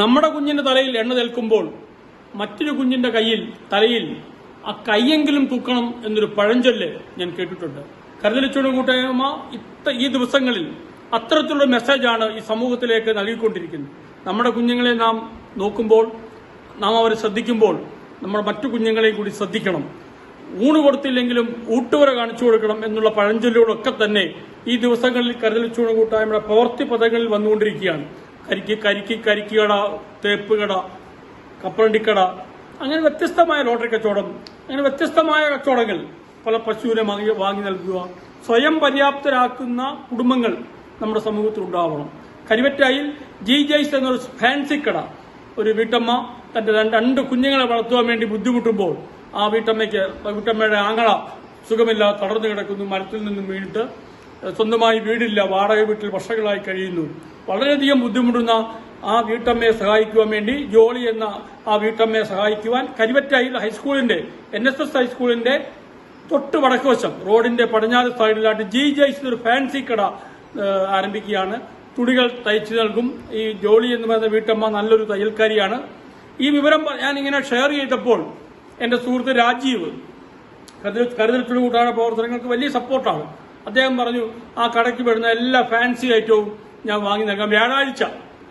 നമ്മുടെ കുഞ്ഞിന്റെ തലയിൽ എണ്ണ തേൽക്കുമ്പോൾ മറ്റൊരു കുഞ്ഞിന്റെ കയ്യിൽ തലയിൽ ആ കൈയെങ്കിലും തൂക്കണം എന്നൊരു പഴഞ്ചൊല്ല് ഞാൻ കേട്ടിട്ടുണ്ട്. കരുതലിച്ചോട് കൂട്ടായ്മ ഇത്ത ഈ ദിവസങ്ങളിൽ അത്തരത്തിലുള്ള മെസ്സേജാണ് ഈ സമൂഹത്തിലേക്ക് നൽകിക്കൊണ്ടിരിക്കുന്നത്. നമ്മുടെ കുഞ്ഞുങ്ങളെ നാം നോക്കുമ്പോൾ നാം അവരെ ശ്രദ്ധിക്കുമ്പോൾ നമ്മൾ മറ്റു കുഞ്ഞുങ്ങളെയും കൂടി ശ്രദ്ധിക്കണം. ഊണ് കൊടുത്തില്ലെങ്കിലും ഊട്ടുവര കാണിച്ചു കൊടുക്കണം എന്നുള്ള പഴഞ്ചൊല്ലുകളൊക്കെ തന്നെ ഈ ദിവസങ്ങളിൽ കരുതലിച്ചൂണ് കൂട്ടായ്മയുടെ പ്രവർത്തി പദങ്ങളിൽ വന്നുകൊണ്ടിരിക്കുകയാണ്. കരിക്ക് കരിക്ക് കരിക്കുകട തേപ്പ് കട കപ്പലണ്ടിക്കട അങ്ങനെ വ്യത്യസ്തമായ ലോട്ടറി കച്ചവടം അങ്ങനെ വ്യത്യസ്തമായ കച്ചവടങ്ങൾ പല പശുവിനെ വാങ്ങി നൽകുക. സ്വയം പര്യാപ്തരാക്കുന്ന കുടുംബങ്ങൾ നമ്മുടെ സമൂഹത്തിൽ ഉണ്ടാവണം. കരിവറ്റായിൽ ജി ജയ്സ് എന്നൊരു ഫാൻസി കട. ഒരു വീട്ടമ്മ തന്റെ രണ്ട് കുഞ്ഞുങ്ങളെ വളർത്തുവാൻ വേണ്ടി ബുദ്ധിമുട്ടുമ്പോൾ ആ വീട്ടമ്മയ്ക്ക് വീട്ടമ്മയുടെ ആങ്ങള സുഖമില്ല തടർന്നു കിടക്കുന്നു മരത്തിൽ നിന്നും വീണിട്ട് സ്വന്തമായി വീടില്ല വാടക വീട്ടിൽ വർഷങ്ങളായി കഴിയുന്നു. വളരെയധികം ബുദ്ധിമുട്ടുന്ന ആ വീട്ടമ്മയെ സഹായിക്കുവാൻ വേണ്ടി ജോളി എന്ന ആ വീട്ടമ്മയെ സഹായിക്കുവാൻ കരിവറ്റയിൽ ഹൈസ്കൂളിന്റെ എൻ എസ് എസ് ഹൈസ്കൂളിന്റെ തൊട്ട് വടക്കുവശം റോഡിന്റെ പടിഞ്ഞാറ് സൈഡിലായിട്ട് ജി ജയ്സ് ഒരു ഫാൻസി കട ആരംഭിക്കുകയാണ്. തുണികൾ തയ്ച്ചു നൽകും. ഈ ജോളി എന്ന് പറയുന്ന വീട്ടമ്മ നല്ലൊരു തയ്യൽക്കാരിയാണ്. ഈ വിവരം ഞാൻ ഇങ്ങനെ ഷെയർ ചെയ്തപ്പോൾ എന്റെ സുഹൃത്ത് രാജീവ് കരുതൽ കരുതൽ കൂട്ടാണ് പ്രവർത്തനങ്ങൾക്ക് വലിയ സപ്പോർട്ടാണ് അദ്ദേഹം പറഞ്ഞു ആ കടയ്ക്ക് വരുന്ന എല്ലാ ഫാൻസി ഐറ്റവും ഞാൻ വാങ്ങി നൽകാം. വ്യാഴാഴ്ച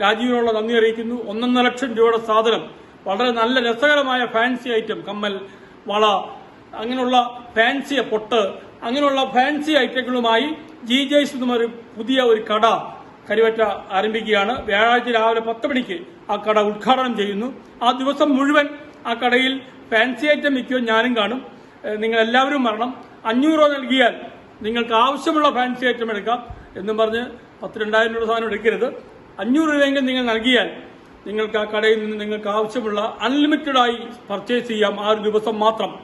രാജീവിനുള്ള നന്ദി അറിയിക്കുന്നു. ഒന്നൊന്നര ലക്ഷം രൂപയുടെ സാധനം വളരെ നല്ല രസകരമായ ഫാൻസി ഐറ്റം കമ്മൽ വള അങ്ങനെയുള്ള ഫാൻസി പൊട്ട് അങ്ങനെയുള്ള ഫാൻസി ഐറ്റങ്ങളുമായി ജി ജയ്സ് എന്ന ഒരു പുതിയ ഒരു കട കരുവറ്റ ആരംഭിക്കുകയാണ്. വ്യാഴാഴ്ച രാവിലെ പത്ത് മണിക്ക് ആ കട ഉദ്ഘാടനം ചെയ്യുന്നു. ആ ദിവസം മുഴുവൻ ആ കടയിൽ ഫാൻസി ഐറ്റം വിൽക്കുവാൻ ഞാനും കാണും. നിങ്ങളെല്ലാവരും വരണം അഞ്ഞൂറ് രൂപ നൽകിയാൽ നിങ്ങൾക്ക് ആവശ്യമുള്ള ഫാൻസി ഐറ്റം എടുക്കാം എന്നും പറഞ്ഞ് പത്ത് രണ്ടായിരം രൂപ സാധനം എടുക്കരുത്. അഞ്ഞൂറ് രൂപയെങ്കിലും നിങ്ങൾ നൽകിയാൽ നിങ്ങൾക്ക് ആ കടയിൽ നിന്ന് നിങ്ങൾക്ക് ആവശ്യമുള്ള അൺലിമിറ്റഡ് ആയി പർച്ചേസ് ചെയ്യാം. ആ ഒരു ദിവസം മാത്രം.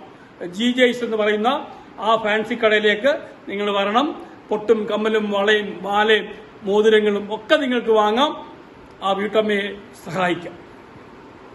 ജി ജെയ്സ് എന്ന് പറയുന്ന ആ ഫാൻസി കടയിലേക്ക് നിങ്ങൾ വരണം. പൊട്ടും കമ്മലും വളയും മാലയും മോതിരങ്ങളും ഒക്കെ നിങ്ങൾക്ക് വാങ്ങാം. ആ വീട്ടമ്മയെ സഹായിക്കാം.